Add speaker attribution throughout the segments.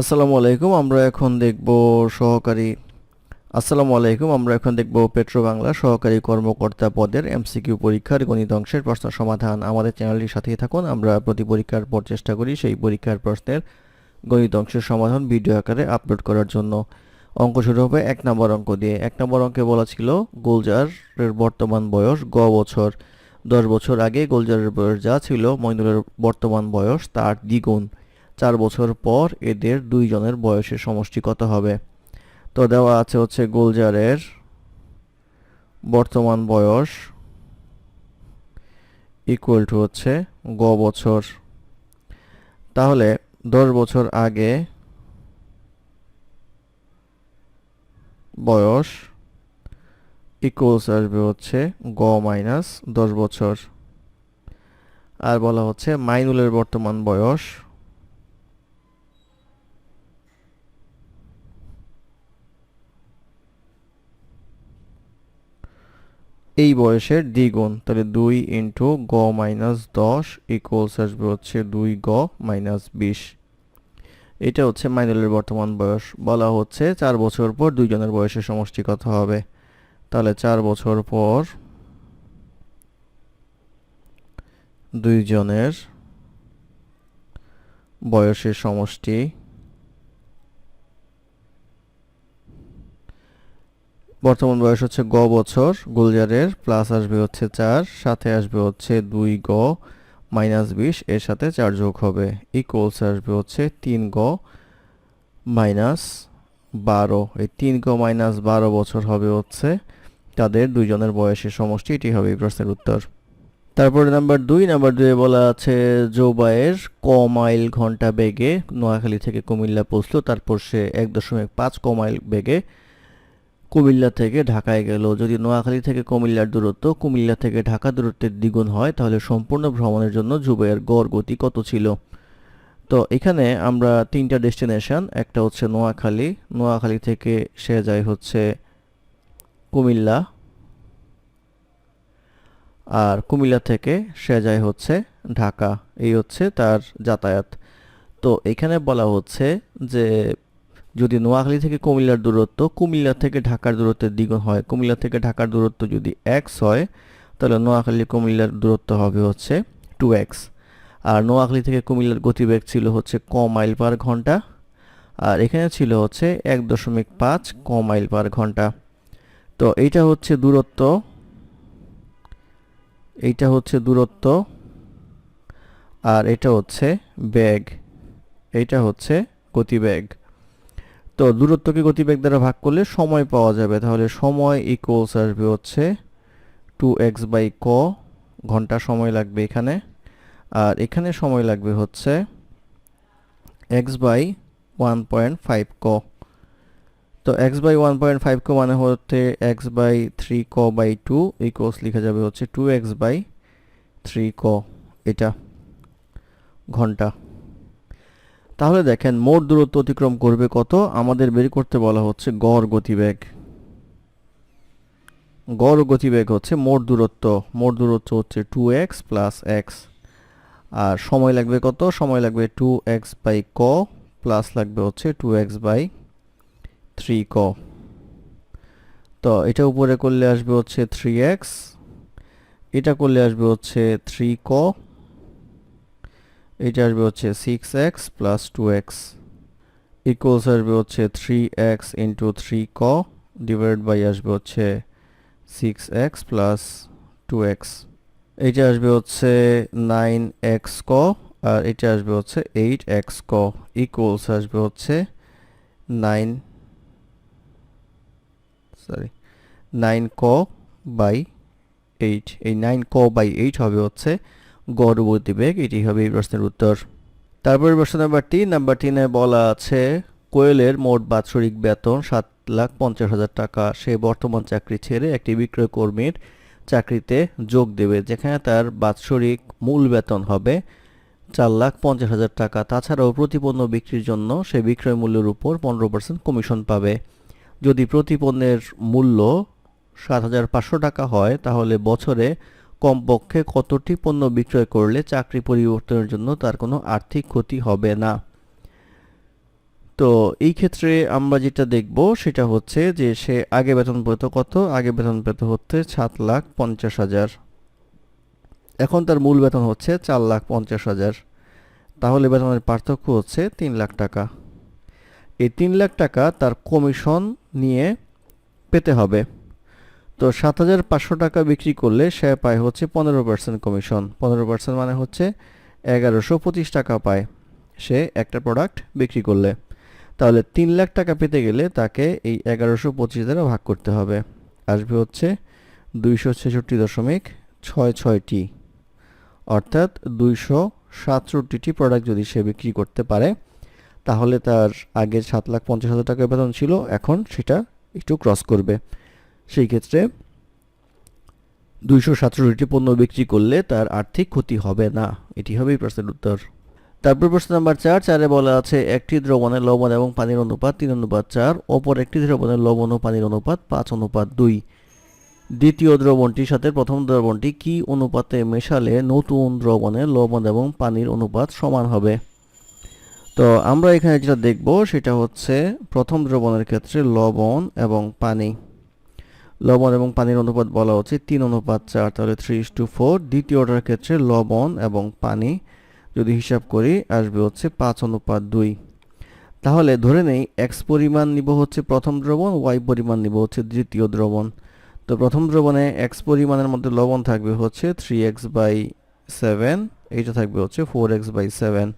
Speaker 1: আসসালামু আলাইকুম, আমরা এখন দেখব সহকারী আসসালামু আলাইকুম, আমরা এখন দেখব পেট্রো বাংলা সহকারী কর্মকর্তা পদের এমসিকিউ পরীক্ষার গণিত অংশের প্রশ্ন সমাধান। আমাদের চ্যানেলটির সাথেই থাকুন, আমরা প্রতি পরীক্ষার পর চেষ্টা করি সেই পরীক্ষার প্রশ্নের গণিত অংশের সমাধান ভিডিও আকারে আপলোড করার জন্য। অঙ্ক শুরু হবে এক নম্বর অঙ্ক দিয়ে। এক নম্বর অঙ্কে বলা ছিল, গোলজারের বর্তমান বয়স গ বছর। দশ বছর আগে গোলজারের বয়স যা ছিল মইনুলের বর্তমান বয়স তার দ্বিগুণ। চার বছর পর এদের দুইজনের বয়সের সমষ্টি কত হবে। তো দেওয়া আছে হচ্ছে গোলজারের বর্তমান বয়স ইকুয়াল টু হচ্ছে গ বছর। তাহলে দশ বছর আগে বয়স ইকুয়ালস আসবে হচ্ছে গ মাইনাস দশ বছর। আর বলা হচ্ছে মাইনুলের বর্তমান বয়স এই বয়সের দ্বিগুণ, তাহলে দুই ইন্টু গ মাইনাস দশ ইকুয়ালস আসবে হচ্ছে দুই গ মাইনাস বিশ। এটা হচ্ছে মাইনুলের বর্তমান বয়স। বলা হচ্ছে চার বছর পর দুইজনের বয়সের সমষ্টি কত হবে। তাহলে চার বছর পর দুইজনের বয়সের সমষ্টি বর্তমান বয়স হচ্ছে গ বছর, গুলজারের প্লাস আসবে হচ্ছে চার, সাথে আসবে হচ্ছে দুই গ মাইনাস বিশ, এর সাথে চার যোগ হবে। ইকুয়ালস আসবে হচ্ছে তিন গ মাইনাস বারো। এই তিন গ মাইনাস বারো বছর হবে হচ্ছে তাদের দুইজনের বয়সের সমষ্টি, এটি হবে এই প্রশ্নের উত্তর। তারপরে নাম্বার দুই নাম্বার দুয়ে বলা আছে জোবায়ের ক মাইল ঘণ্টা বেগে নোয়াখালী থেকে কুমিল্লা পৌঁছলো, তারপর সে এক দশমিক পাঁচ ক মাইল বেগে কুমিল্লা থেকে ঢাকায় গেল। যদি নোয়াখালী থেকে কুমিল্লার দূরত্ব কুমিল্লা থেকে ঢাকা দূরত্বের দ্বিগুণ হয়, তাহলে সম্পূর্ণ ভ্রমণের জন্য জুবাইয়ের গড় গতি কত ছিল? তো এখানে আমরা তিনটা ডেস্টিনেশন, একটা হচ্ছে নোয়াখালী নোয়াখালী থেকে সে যায় হচ্ছে কুমিল্লা, আর কুমিল্লা থেকে সে যায় হচ্ছে ঢাকা। এই হচ্ছে তার যাতায়াত। তো এখানে বলা হচ্ছে যে যদি নোয়াখালী থেকে কুমিল্লার দূরত্ব, কুমিল্লা থেকে ঢাকার দূরত্বের দ্বিগুণ হয়। কুমিল্লা থেকে ঢাকার দূরত্ব যদি এক্স হয়, তাহলে নোয়াখালী কুমিল্লার দূরত্ব হবে হচ্ছে টু এক্স আর নোয়াখালী থেকে কুমিল্লার গতিবেগ ছিল হচ্ছে ক মাইল পার ঘণ্টা। আর এখানে ছিল হচ্ছে এক দশমিক পাঁচ ক মাইল পার ঘণ্টা। তো এইটা হচ্ছে দূরত্ব, এইটা হচ্ছে দূরত্ব, আর এটা হচ্ছে ব্যাগ এইটা হচ্ছে গতিবেগ। তো দূরত্বকে গতিবেগ দ্বারা ভাগ করলে সময় পাওয়া যাবে। তাহলে সময় ইকুয়ালস আসবে হচ্ছে টু এক্স বাই ক ঘণ্টা সময় লাগবে এখানে। আর এখানে সময় লাগবে হচ্ছে x by one point five ক। তো x by one point five ক মানে হচ্ছে এক্স বাই থ্রি ক বাই টু ইকুয়ালস লেখা যাবে হচ্ছে টু এক্স বাই থ্রি ক। এটা ঘণ্টা। তাহলে দেখেন মোট দূরত্ব অতিক্রম করবে কত? আমাদের বের করতে বলা হচ্ছে গড় গতিবেগ। গড় গতিবেগ হচ্ছে মোট দূরত্ব। মোট দূরত্ব হচ্ছে টু এক্স প্লাস এক্স আর সময় লাগবে কত? সময় লাগবে টু এক্স বাই ক প্লাস লাগবে হচ্ছে টু এক্স বাই থ্রি ক। তো এটা উপরে করলে আসবে হচ্ছে থ্রি এক্স এটা করলে আসবে হচ্ছে থ্রি ক। এটা আসবে হচ্ছে six x plus two x equals আসবে হচ্ছে থ্রি এক্স ইন্টু থ্রি ক ডিভাইড বাই আসবে হচ্ছে six x plus two x এইটা আসবে হচ্ছে নাইন এক্স ক আর এটা আসবে হচ্ছে এইট এক্স ক ইকুয়ালস আসবে হচ্ছে নাইন সরি নাইন ক বাই এইট এই নাইন ক বাই এইট হবে হচ্ছে গড় গতিবেগ এটি হবে এই প্রশ্নের উত্তর। তারপরে প্রশ্ন নাম্বার তিন। নাম্বার তিনে বলা আছে, কোয়েলের মোট বাৎসরিক বেতন সাত লাখ পঞ্চাশ হাজার টাকা। সে বর্তমান চাকরি ছেড়ে একটি বিক্রয় কর্মীর চাকরিতে যোগ দেবে, যেখানে তার বাৎসরিক মূল বেতন হবে চার লাখ পঞ্চাশ হাজার টাকা। তাছাড়াও প্রতি পণ্য বিক্রির জন্য সে বিক্রয় মূল্যের উপর পনেরো পার্সেন্ট কমিশন পাবে। যদি প্রতি পণ্যের মূল্য সাত হাজার পাঁচশো টাকা হয়, তাহলে বছরে কমপক্ষে কতটি পণ্য বিক্রয় করলে চাকরি পরিবর্তনের জন্য তার কোনো আর্থিক ক্ষতি হবে না? তো এই ক্ষেত্রে আমরা যেটা দেখব সেটা হচ্ছে যে সে আগে বেতন পেত কত? আগে বেতন পেত হচ্ছে সাত লাখ পঞ্চাশ হাজার। এখন তার মূল বেতন হচ্ছে চার লাখ পঞ্চাশ হাজার। তাহলে বেতনের পার্থক্য হচ্ছে তিন লাখ টাকা। এই তিন লাখ টাকা তার কমিশন নিয়ে পেতে হবে। তো সাত হাজার পাঁচশো টাকা বিক্রি করলে সে পায় হচ্ছে পনেরো পার্সেন্ট কমিশন পনেরো পার্সেন্ট মানে হচ্ছে এগারোশো পঁচিশ টাকা পায় সে একটা প্রোডাক্ট বিক্রি করলে। তাহলে তিন লাখ টাকা পেতে গেলে তাকে এই এগারোশো পঁচিশ দ্বারা ভাগ করতে হবে। আসবে হচ্ছে দুইশো ছেষট্টি দশমিক ছয় ছয়টি। অর্থাৎ দুইশো সাতষট্টিটি প্রোডাক্ট যদি সে বিক্রি করতে পারে, তাহলে তার আগে সাত লাখ পঞ্চাশ হাজার টাকা বেতন ছিল, এখন সেটা একটু ক্রস করবে। সেই ক্ষেত্রে দুইশো সাতষট্টিটি পণ্য বিক্রি করলে তার আর্থিক ক্ষতি হবে না। এটি হবেই প্রশ্নের উত্তর। তারপর প্রশ্ন নাম্বার চার, চারে বলা আছে, একটি দ্রবণে লবণ এবং পানির অনুপাত তিন অনুপাত চার, অপর একটি দ্রবণে লবণ ও পানির অনুপাত পাঁচ অনুপাত দুই। দ্বিতীয় দ্রবণটির সাথে প্রথম দ্রবণটি কি অনুপাতে মেশালে নতুন দ্রবণে লবণ এবং পানির অনুপাত সমান হবে? তো আমরা এখানে যেটা দেখব সেটা হচ্ছে প্রথম দ্রবণের ক্ষেত্রে লবণ এবং পানি। লবণ এবং পানির অনুপাত বলা হচ্ছে তিন অনুপাত চার, তাহলে থ্রি ইস টু ফোর। দ্বিতীয়টার ক্ষেত্রে লবণ এবং পানি যদি হিসাব করি, আসবে হচ্ছে পাঁচ অনুপাত দুই। তাহলে ধরে নেই এক্স পরিমাণ নিব হচ্ছে প্রথম দ্রবণ ওয়াই পরিমাণ নিব হচ্ছে দ্বিতীয় দ্রবণ। তো প্রথম দ্রবণে এক্স পরিমাণের মধ্যে লবণ থাকবে হচ্ছে থ্রি এক্স বাই সেভেন এইটা থাকবে হচ্ছে ফোর এক্স বাই সেভেন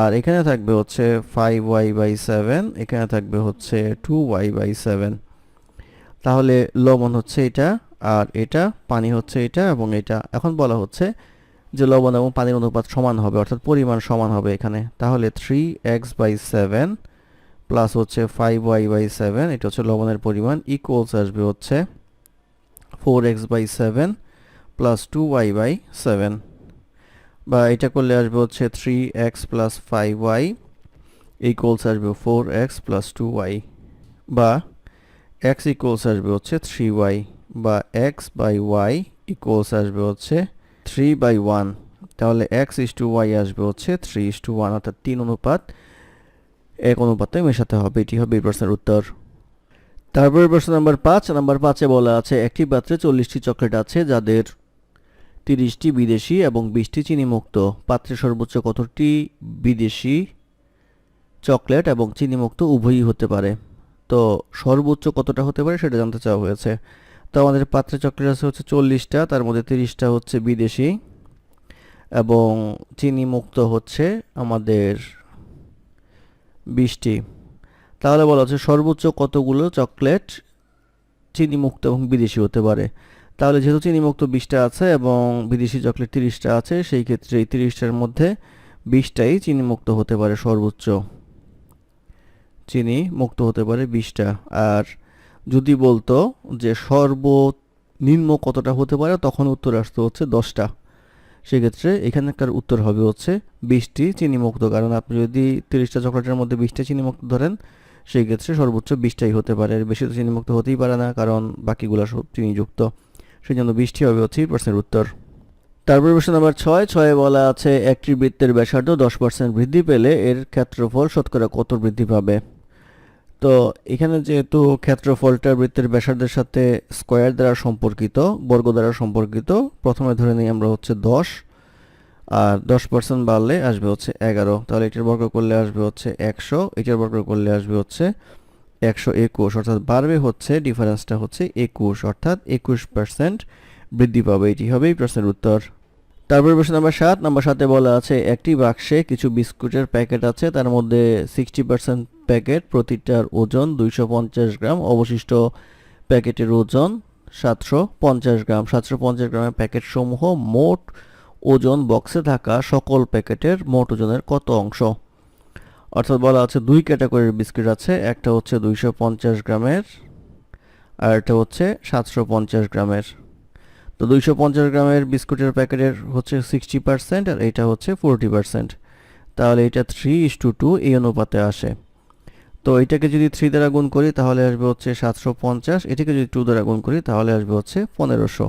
Speaker 1: আর এখানে থাকবে হচ্ছে ফাইভ ওয়াই বাই সেভেন এখানে থাকবে হচ্ছে টু ওয়াই বাই সেভেন তাহলে লবণ হচ্ছে এটা আর এটা, পানি হচ্ছে এটা এবং এটা। এখন বলা হচ্ছে যে লবণ এবং পানির অনুপাত সমান হবে, অর্থাৎ পরিমাণ সমান হবে এখানে। তাহলে three x by seven plus হচ্ছে ফাইভ ওয়াই বাই সেভেন এটা হচ্ছে লবণের পরিমাণ ইকুয়ালস আসবে হচ্ছে four x by seven plus two y by seven বা এটা করলে আসবে হচ্ছে three x plus five y equals আসবে four x plus two y বা এক্স ইকুয়ালস আসবে হচ্ছে থ্রি ওয়াই বা এক্স বাই ওয়াই ইকুয়ালস আসবে হচ্ছে থ্রি বাই ওয়ান তাহলে এক্স ইস টু ওয়াই আসবে হচ্ছে থ্রি ইস টু ওয়ান অর্থাৎ তিন অনুপাত। এক অনুপাতে মেশাতে হবে, এটি হবে প্রশ্নের উত্তর। তারপরে প্রশ্ন নাম্বার পাঁচ নাম্বার পাঁচে বলা আছে, একটি পাত্রে চল্লিশটি চকলেট আছে যাদের তিরিশটি বিদেশি এবং বিশটি চিনিমুক্ত। পাত্রে সর্বোচ্চ কতটি বিদেশি চকলেট এবং চিনিমুক্ত উভয়ই হতে পারে। তো সর্বোচ্চ কতটা হতে পারে সেটা জানতে চাওয়া হয়েছে। তো আমাদের পাত্রে চকলেট আছে হচ্ছে চল্লিশটা, তার মধ্যে তিরিশটা হচ্ছে বিদেশি এবং চিনি মুক্ত হচ্ছে আমাদের বিশটি। তাহলে বলা হচ্ছে সর্বোচ্চ কতগুলো চকলেট চিনি মুক্ত এবং বিদেশি হতে পারে? তাহলে যেহেতু চিনি মুক্ত বিশটা আছে এবং বিদেশি চকলেট তিরিশটা আছে, সেই ক্ষেত্রে এই তিরিশটার মধ্যে বিশটাই চিনি মুক্ত হতে পারে সর্বোচ্চ। চিনি মুক্ত হতে পারে বিশটা। আর যদি বলতো যে সর্বনিম্ন কতটা হতে পারে, তখন উত্তর আসতে হচ্ছে দশটা। সেক্ষেত্রে এখানকার উত্তর হবে হচ্ছে বিশটি চিনিমুক্ত। কারণ আপনি যদি তিরিশটা চকলেটের মধ্যে বিশটা চিনিমুক্ত ধরেন সেই ক্ষেত্রে সর্বোচ্চ বিশটাই হতে পারে। বেশি তো চিনিমুক্ত হতেই পারে না, কারণ বাকিগুলো সব চিনিযুক্ত। সেই জন্য বৃষ্টি হবে হচ্ছে প্রশ্নের উত্তর। তারপর প্রশ্ন নাম্বার ছয়, ছয়ে বলা আছে একটি বৃত্তের ব্যাসার্ধ দশ পার্সেন্ট বৃদ্ধি পেলে এর ক্ষেত্রফল শতকরা কত বৃদ্ধি পাবে? তো এখানে যেহেতু ক্ষেত্রফলটা বৃত্তের ব্যাসার্ধের সাথে স্কোয়ার দ্বারা সম্পর্কিত, বর্গ দ্বারা সম্পর্কিত, প্রথমে ধরে নিই আমরা হচ্ছে দশ, আর দশ পার্সেন্ট বাড়লে আসবে হচ্ছে এগারো। তাহলে এটার বর্গ করলে আসবে হচ্ছে একশো, এটার বর্গ করলে আসবে হচ্ছে একশো একুশ। অর্থাৎ বাড়বে হচ্ছে ডিফারেন্সটা হচ্ছে একুশ। অর্থাৎ একুশ পার্সেন্ট বৃদ্ধি পাবে। এটি হবে এই প্রশ্নের উত্তর। তারপর প্রশ্ন নাম্বার সাত। নাম্বার সাথে বলা আছে, একটি বাক্সে কিছু বিস্কুটের প্যাকেট আছে, তার মধ্যে সিক্সটি পার্সেন্ট প্যাকেট প্রতিটার ওজন দুইশো পঞ্চাশ গ্রাম, অবশিষ্ট প্যাকেটের ওজন সাতশো পঞ্চাশ গ্রাম। সাতশো পঞ্চাশ গ্রামের প্যাকেট সমূহ মোট ওজন বক্সে থাকা সকল প্যাকেটের মোট ওজনের কত অংশ? অর্থাৎ বলা আছে, দুই ক্যাটাগরির বিস্কিট আছে, একটা হচ্ছে দুইশো পঞ্চাশ গ্রামের আর একটা হচ্ছে সাতশো পঞ্চাশ গ্রামের। তো দুইশো পঞ্চাশ গ্রামের বিস্কুটের প্যাকেটের হচ্ছে সিক্সটি পার্সেন্ট আর এটা হচ্ছে ফোরটি পার্সেন্ট। তাহলে এটা থ্রি ইস টু টু এই অনুপাতে আসে। তো এটাকে যদি থ্রি দ্বারা গুণ করি তাহলে আসবে হচ্ছে সাতশো পঞ্চাশ, এটাকে যদি টু দ্বারা গুণ করি তাহলে আসবে হচ্ছে পনেরোশো।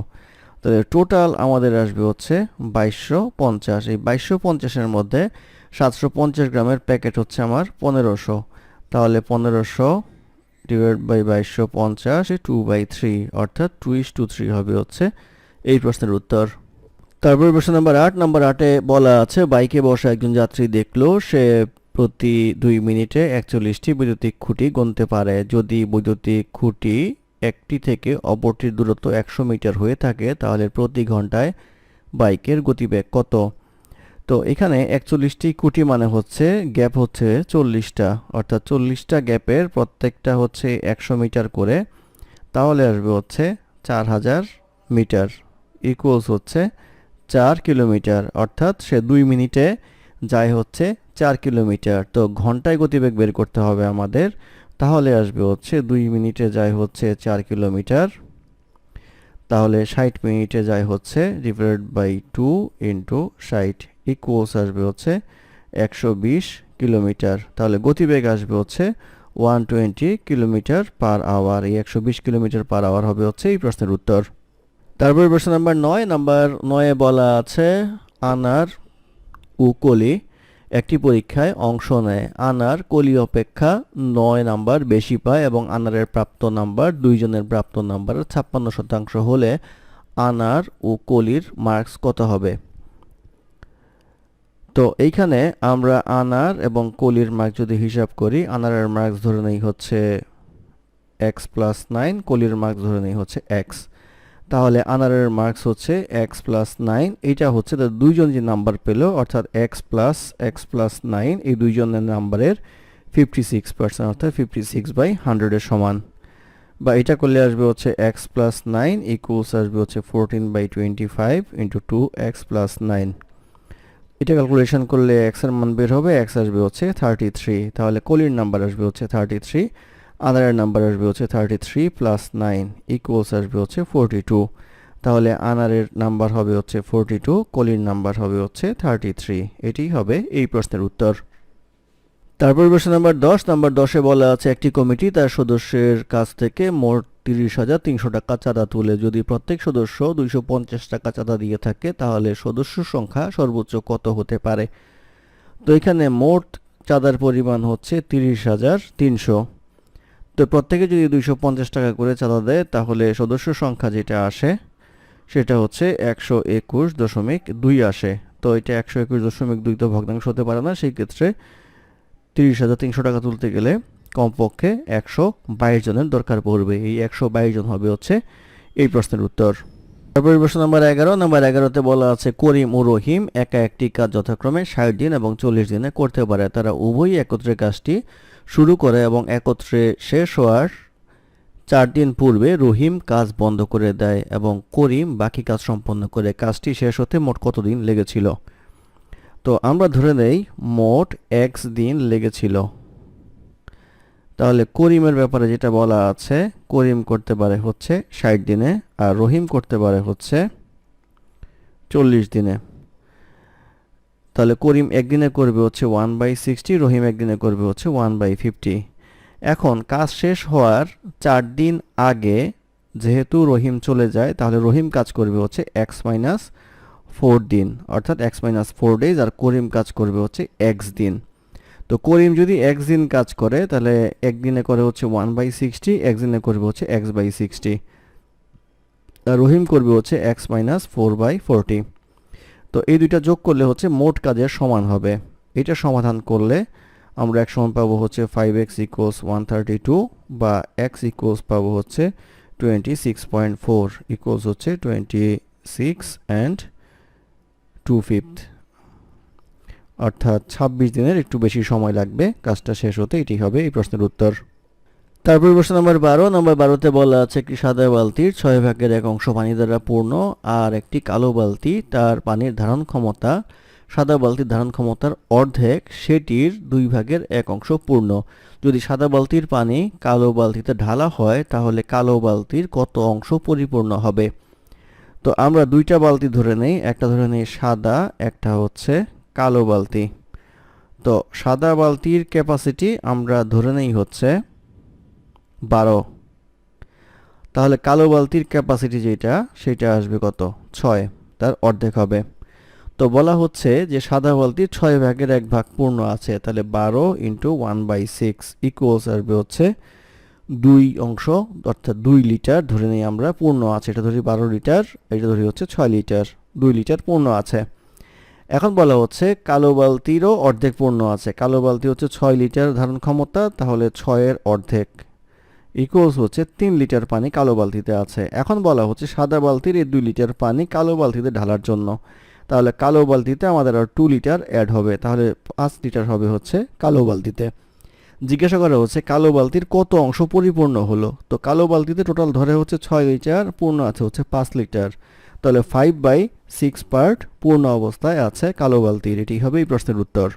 Speaker 1: তাহলে টোটাল আমাদের আসবে হচ্ছে বাইশশো পঞ্চাশ। এই বাইশশো পঞ্চাশের মধ্যে সাতশো পঞ্চাশ গ্রামের প্যাকেট হচ্ছে আমার পনেরোশো। তাহলে পনেরোশো ডিভাইড বাই বাইশশো পঞ্চাশ টু বাই থ্রি অর্থাৎ টু ইস টু থ্রি হবে হচ্ছে এই প্রশ্নের উত্তর। তারপর প্রশ্ন নাম্বার আট। নাম্বার আটে বলা আছে, বাইকে বসা একজন যাত্রী দেখল, সে প্রতি দুই মিনিটে একচল্লিশটি বৈদ্যুতিক খুঁটি গুনতে পারে। যদি বৈদ্যুতিক খুঁটি একটি থেকে অপরটির দূরত্ব একশো মিটার হয়ে থাকে, তাহলে প্রতি ঘন্টায় বাইকের গতিবেগ কত? তো এখানে একচল্লিশটি খুঁটি মানে হচ্ছে, গ্যাপ হচ্ছে চল্লিশটা। অর্থাৎ চল্লিশটা গ্যাপের প্রত্যেকটা হচ্ছে একশো মিটার করে, তাহলে আসবে হচ্ছে চার হাজার মিটার। ইকুয়ালস হচ্ছে চার কিলোমিটার অর্থাৎ সে দুই মিনিটে যায় হচ্ছে চার কিলোমিটার তো ঘন্টায় গতিবেগ বের করতে হবে আমাদের, তাহলে আসবে হচ্ছে দুই মিনিটে যায় হচ্ছে চার কিলোমিটার তাহলে ষাট মিনিটে যায় হচ্ছে ডিভাইড বাই টু ইন্টু ষাট ইকুয়ালস আসবে হচ্ছে একশো বিশ কিলোমিটার তাহলে গতিবেগ আসবে হচ্ছে one twenty kilometre per hour এই একশো বিশ কিলোমিটার পার আওয়ার হবে হচ্ছে এই প্রশ্নের উত্তর। তারপরে প্রশ্ন নাম্বার নয়, নাম্বার নয়ে বলা আছে, আনার ও কলি একটি পরীক্ষায় অংশ নেয়। আনার কলি অপেক্ষা নয় নাম্বার বেশি পায় এবং আনারের প্রাপ্ত নাম্বার দুইজনের প্রাপ্ত নাম্বারের ছাপ্পান্ন শতাংশ হলে আনার ও কলির মার্কস কত হবে? তো এইখানে আমরা আনার এবং কলির মার্ক যদি হিসাব করি, আনারের মার্কস ধরে নেই হচ্ছে এক্স প্লাস নাইন কলির মার্কস ধরে নেই হচ্ছে এক্স তাহলে আনারের মার্কস হচ্ছে এক্স প্লাস নাইন এইটা হচ্ছে তার দুইজন যে নাম্বার পেল, অর্থাৎ x plus x plus nine এই দুইজনের নাম্বারের ফিফটি সিক্স পার্সেন্ট অর্থাৎ ফিফটি সিক্স বাই হান্ড্রেডের সমান। বা এটা করলে আসবে হচ্ছে এক্স প্লাস নাইন ইকুয়ালস আসবে হচ্ছে fourteen by twenty five into two x plus nine এটা ক্যালকুলেশন করলে এক্সের মান বের হবে এক্স আসবে হচ্ছে থার্টি থ্রি তাহলে কলির নাম্বার আসবে হচ্ছে থার্টি থ্রি আনারের নাম্বার আসবে হচ্ছে thirty three plus nine equals আসবে হচ্ছে ফোরটি টু তাহলে আনারের নাম্বার হবে হচ্ছে ফোরটি টু কলির নাম্বার হবে হচ্ছে থার্টি থ্রি এটি হবে এই প্রশ্নের উত্তর। তারপর প্রশ্ন নাম্বার দশ। নাম্বার দশে বলা আছে, একটি কমিটি তার সদস্যের কাছ থেকে মোট তিরিশ হাজার তিনশো টাকা চাঁদা তুলে। যদি প্রত্যেক সদস্য দুইশো পঞ্চাশ টাকা চাঁদা দিয়ে থাকে, তাহলে সদস্য সংখ্যা সর্বোচ্চ কত হতে পারে? তো এখানে মোট চাঁদার পরিমাণ হচ্ছে তিরিশ হাজার তিনশো। তো প্রত্যেকে যদি দুইশো পঞ্চাশ টাকা করে চাঁদা দেয়, তাহলে সদস্য সংখ্যা যেটা আসে, সেটা হচ্ছে একশো একুশ দশমিক দুই আসে। তো এটা একশো একুশ দশমিক দুই তো ভগ্নাংশ হতে পারে না, সেই ক্ষেত্রে তিরিশ হাজার তিনশো টাকা তুলতে গেলে কমপক্ষে একশো বাইশ জনের দরকার পড়বে। এই একশো বাইশ জন হবে হচ্ছে এই প্রশ্নের উত্তর। তারপরে প্রশ্ন নম্বর এগারো। নম্বর এগারোতে বলা আছে, করিম ও রহিম একা একটি কাজ যথাক্রমে ষাট দিন এবং চল্লিশ দিনে করতে পারে। তারা উভয়ই একত্রে কাজটি শুরু করে এবং একত্রে শেষ হওয়ার চার দিন পূর্বে রহিম কাজ বন্ধ করে দেয় এবং করিম বাকি কাজ সম্পন্ন করে কাজটি শেষ হতে মোট কতদিন লেগেছিল? তো আমরা ধরে নেই, মোট এক্স দিন লেগেছিল। তাহলে করিমের ব্যাপারে যেটা বলা আছে, করিম করতে পারে হচ্ছে ষাট দিনে আর রহিম করতে পারে হচ্ছে চল্লিশ দিনে। তাহলে করিম একদিনে করবে হচ্ছে ওয়ান বাই সিক্সটি রহিম একদিনে করবে হচ্ছে ওয়ান বাই ফিফটি এখন কাজ শেষ হওয়ার চার দিন আগে যেহেতু রহিম চলে যায়, তাহলে রহিম কাজ করবে হচ্ছে এক্স মাইনাস ফোর দিন, অর্থাৎ এক্স মাইনাস ফোর ডেজ আর করিম কাজ করবে হচ্ছে এক্স দিন। তো করিম যদি এক্স দিন কাজ করে, তাহলে একদিনে করে হচ্ছে ওয়ান বাই সিক্সটি একদিনে করবে হচ্ছে এক্স বাই সিক্সটি রহিম করবে হচ্ছে x minus four by forty তো এই দুইটা যোগ করলে হচ্ছে মোট কাজের সমান হবে। এটা সমাধান করলে আমরা এক সমান পাবো হচ্ছে five x equals one thirty two বা এক্স ইকুয়ালস পাবো হচ্ছে twenty six point four equals হচ্ছে twenty six and two fifth অর্থাৎ ছাব্বিশ দিনের একটু বেশি সময় লাগবে, কাজটা শেষ হতে এটি হবে এই প্রশ্নের উত্তর। তারপর প্রশ্ন নম্বর বারো নম্বর বারোতে বলা আছে একটি সাদা বালতির ছয় ভাগের এক অংশ পানি দ্বারা পূর্ণ, আর একটি কালো বালতি, তার পানির ধারণ ক্ষমতা, সাদা বালতির ধারণ ক্ষমতার অর্ধেক, সেটির দুই ভাগের এক অংশ পূর্ণ। যদি সাদা বালতির পানি কালো বালতিতে ঢালা হয়, তাহলে কালো বালতির কত অংশ পরিপূর্ণ হবে? তো আমরা দুইটা বালতি ধরে নেই, একটা ধরে নেই সাদা, একটা হচ্ছে কালো বালতি। তো সাদা বালতির ক্যাপাসিটি আমরা ধরে নেই হচ্ছে বারো। তাহলে কালো বালতির ক্যাপাসিটি যেটা, সেটা আসবে কত? ছয়। তার অর্ধেক হবে। তো বলা হচ্ছে যে সাদা বালতির ছয় ভাগের এক ভাগ পূর্ণ আছে, তাহলে বারো into one by six equals আসবে হচ্ছে দুই অংশ, অর্থাৎ দুই লিটার ধরে নিই আমরা পূর্ণ আছে। এটা ধরি বারো লিটার, এটা ধরি হচ্ছে ছয় লিটার, দুই লিটার পূর্ণ আছে। এখন বলা হচ্ছে কালো বালতিরও অর্ধেক পূর্ণ আছে। কালো বালতি হচ্ছে ছয় লিটার ধারণ ক্ষমতা, তাহলে ছয়ের অর্ধেক। ইকুয়ালস হচ্ছে তিন লিটার পানি কালো বালতিতে আছে। এখন বলা হচ্ছে সাদা বালতির এই দুই লিটার পানি কালো বালতিতে ঢালার জন্য। তাহলে কালো বালতিতে আমাদের আর টু লিটার অ্যাড হবে। তাহলে পাঁচ লিটার হবে হচ্ছে কালো বালতিতে। জিজ্ঞাসা করা হচ্ছে কালো বালতির কত অংশ পরিপূর্ণ হলো? তো কালো বালতিতে টোটাল ধরে হচ্ছে ছয় লিটার, পূর্ণ আছে হচ্ছে পাঁচ লিটার। তাহলে ফাইভ বাই সিক্স পার্ট পূর্ণ অবস্থায় আছে কালো বালতির। এটি হবে এই প্রশ্নের উত্তর।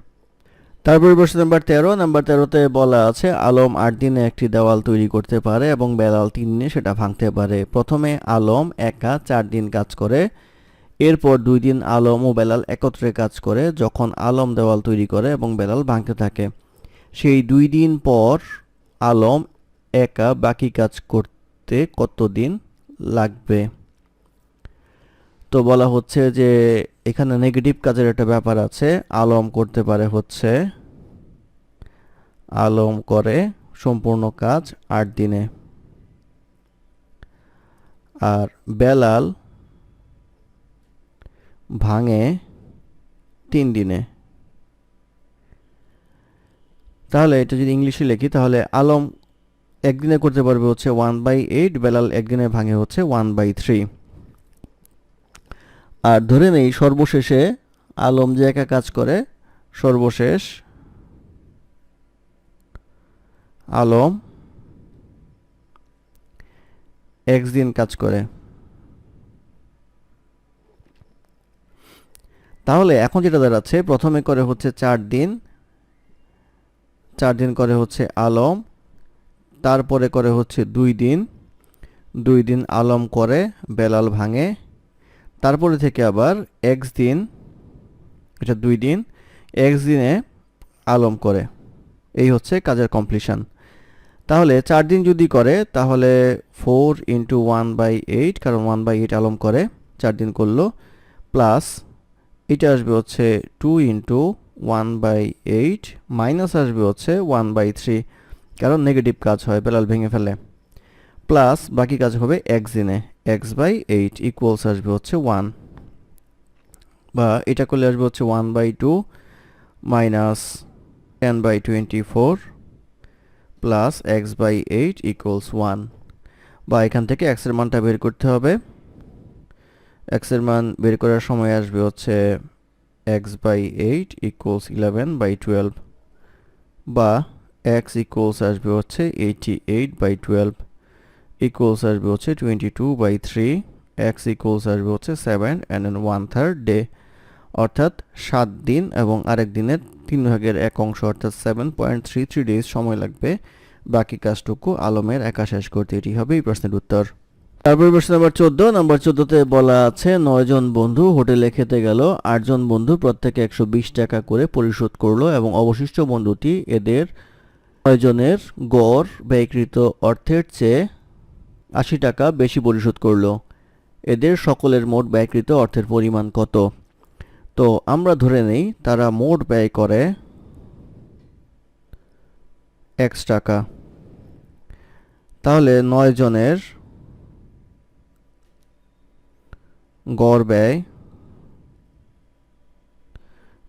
Speaker 1: তারপরে প্রশ্ন নাম্বার তেরো। নাম্বার তেরোতে বলা আছে, আলম আট দিনে একটি দেওয়াল তৈরি করতে পারে এবং বেলাল তিন দিনে সেটা ভাঙতে পারে। প্রথমে আলম একা চার দিন কাজ করে, এরপর দুই দিন আলম ও বেলাল একত্রে কাজ করে, যখন আলম দেওয়াল তৈরি করে এবং বেলাল ভাঙতে থাকে। সেই দুই দিন পর আলম একা বাকি কাজ করতে কত দিন লাগবে? তো বলা হচ্ছে যে এখানে নেগেটিভ কাজের একটা ব্যাপার আছে। আলম করতে পারে হচ্ছে। আলম করে সম্পূর্ণ কাজ আট দিনে। আর বেলাল ভাঙে তিন দিনে। তাহলে এটা যদি ইংলিশে লিখি, তাহলে আলম একদিনে করতে পারবে হচ্ছে ওয়ান বাই এইট বেলাল একদিনে ভাঙে হচ্ছে ওয়ান বাই থ্রি আর ধরে নেই, সর্বশেষে আলম যে একা কাজ করে, সর্বশেষ আলম দিন কাজ করে। তাহলে এখন যেটা দাঁড়াচ্ছে, প্রথমে করে হচ্ছে চার দিন চার দিন করে হচ্ছে আলম, তারপরে করে হচ্ছে দুই দিন দুই দিন আলম করে, বেলাল ভাঙে তারপরে থেকে আবার এক্স দিন, এটা দুই দিন এক্স দিনে আলম করে। এই হচ্ছে কাজের কমপ্লিশন তাহলে চার দিন যদি করে, তাহলে four into one by eight কারণ ওয়ান বাই এইট আলম করে, চার দিন করল। প্লাস এটা আসবে হচ্ছে two into one by eight minus আসবে হচ্ছে ওয়ান বাই থ্রি কারণ নেগেটিভ কাজ হয়, বেলাল ভেঙে ফেলে। প্লাস বাকি কাজ হবে এক দিনে। এক্স বাই এইট ইকুয়ালস আসবে হচ্ছে ওয়ান বা এটা করলে আসবে হচ্ছে one by two minus ten by twenty four plus x by eight equals one বা এখান থেকে এক্সের মানটা বের করতে হবে। এক্সের মান বের করার সময় আসবে হচ্ছে x by eight equals eleven by twelve বা এক্স ইকুয়ালস আসবে হচ্ছে eighty eight by twelve equals আসবে হচ্ছে twenty two by three x equals আসবে হচ্ছে seven and an one third day অর্থাৎ সাত দিন এবং আরেক দিনের তিন ভাগের এক অংশ, অর্থাৎ seven point three three days সময় লাগবে। বাকি কাজটুকু আলমের একা শেষ করতে এটি হবে এই প্রশ্নের উত্তর। তারপর প্রশ্ন নাম্বার চোদ্দ। নাম্বার চোদ্দতে বলা আছে নয়জন বন্ধু হোটেলে খেতে গেল আটজন বন্ধু প্রত্যেকে একশো বিশ টাকা করে পরিশোধ করল এবং অবশিষ্ট বন্ধুটি এদের নয়জনের গড় ব্যয়কৃত অর্থের চেয়ে আশি টাকা বেশি পরিশোধ করল। এদের সকলের মোট ব্যয়কৃত অর্থের পরিমাণ কত? তো আমরা ধরে নেই, তারা মোট ব্যয় করে এক্স টাকা। তাহলে নয় জনের গড় ব্যয়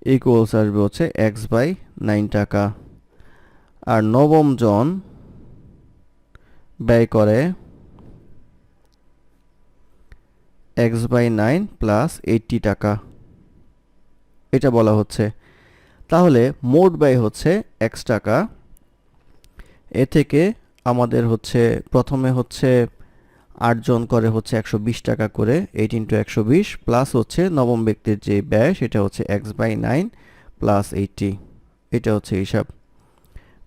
Speaker 1: ইকুয়ালস আসবে হচ্ছে এক্স বাই নাইন টাকা। আর নবম জন ব্যয় করে x by nine plus eighty টাকা। এটা বলা হচ্ছে। তাহলে মোট ব্যয় হচ্ছে এক্স টাকা। এ থেকে আমাদের হচ্ছে, প্রথমে হচ্ছে আটজন করে হচ্ছে একশো বিশ টাকা করে এইট ইন্টু একশো বিশ প্লাস হচ্ছে নবম ব্যক্তির যে ব্যয়, সেটা হচ্ছে x by nine plus eighty এটা হচ্ছে হিসাব।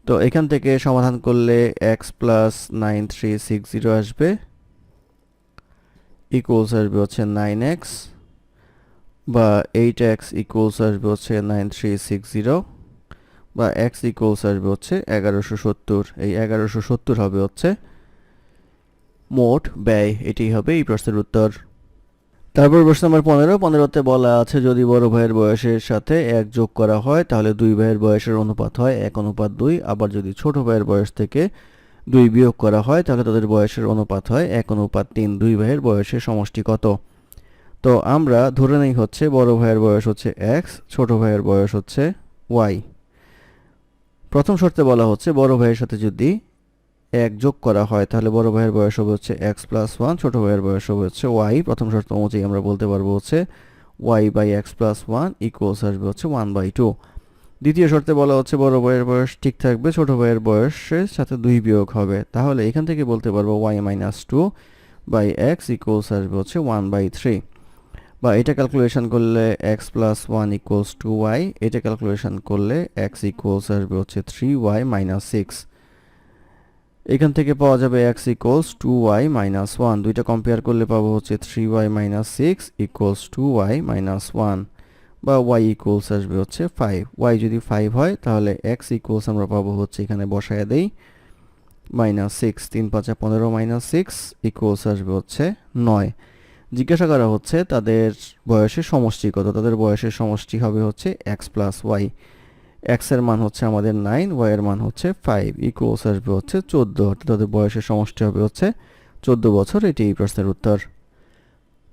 Speaker 1: তো এখান থেকে সমাধান করলে x plus nine three six zero আসবে। ইকুয়ালস আসবে হচ্ছে নাইন এক্স বা এইট এক্স ইকুয়ালস আসবে হচ্ছে নাইন থ্রি সিক্স জিরো বা এক্স ইকুয়ালস আসবে হচ্ছে এগারোশো সত্তর। এই এগারোশো সত্তর হবে হচ্ছে মোট ব্যয়। এটি হবে এই প্রশ্নের উত্তর। তারপর প্রশ্ন নম্বর পনেরো। পনেরোতে বলা আছে, যদি বড় ভাইয়ের বয়সের সাথে এক যোগ করা হয়, তাহলে দুই ভাইয়ের বয়সের অনুপাত হয় এক অনুপাত দুই। আবার যদি ছোট ভাইয়ের বয়স থেকে দুই বিয়োগ করা হয়, তাহলে তাদের বয়সের অনুপাত হয় এক অনুপাত তিন, দুই ভাইয়ের বয়সের সমষ্টি কত? তো আমরা ধরে নেই হচ্ছে বড় ভাইয়ের বয়স হচ্ছে এক্স, ছোট ভাইয়ের বয়স হচ্ছে ওয়াই। প্রথম শর্তে বলা হচ্ছে বড় ভাইয়ের সাথে যদি এক যোগ করা হয়, তাহলে বড় ভাইয়ের বয়স হবে হচ্ছে এক্স প্লাস ওয়ান, ছোটো ভাইয়ের বয়স হবে হচ্ছে ওয়াই। প্রথম শর্ত অনুযায়ী আমরা বলতে পারব হচ্ছে y by x plus one equals আসবে হচ্ছে ওয়ান বাই টু। দ্বিতীয় শর্তে বলা হচ্ছে বড় ভাইয়ের বয়স ঠিক থাকবে, ছোট ভাইয়ের বয়সের সাথে দুই বিয়োগ হবে। তাহলে এখান থেকে বলতে পারব y minus two by x equals আসবে হচ্ছে ওয়ান বাই থ্রি বা এটা ক্যালকুলেশন করলে x plus one equals two y এটা ক্যালকুলেশন করলে এক্স ইকুয়ালস আসবে হচ্ছে থ্রি ওয়াই মাইনাস সিক্স এখান থেকে পাওয়া যাবে x equals two y minus one দুইটা কম্পেয়ার করলে পাবো হচ্ছে three y minus six equals two y minus one বা ওয়াই ইকুয়ালস আসবে হচ্ছে ফাইভ ওয়াই যদি ফাইভ হয়, তাহলে এক্স ইকুয়ালস আমরা পাবো হচ্ছে এখানে বসায় দেই মাইনাস সিক্স তিন পাঁচা পনেরো মাইনাস সিক্স ইকুয়ালস আসবে হচ্ছে নয়। জিজ্ঞাসা করা হচ্ছে তাদের বয়সের সমষ্টি কত? তাদের বয়সের সমষ্টি হবে হচ্ছে এক্স প্লাস ওয়াই এক্সের মান হচ্ছে আমাদের নাইন ওয়াই এর মান হচ্ছে ফাইভ ইকুয়ালস আসবে হচ্ছে চোদ্দ। অর্থাৎ তাদের বয়সের সমষ্টি হবে হচ্ছে চোদ্দ বছর। এটি এই প্রশ্নের উত্তর।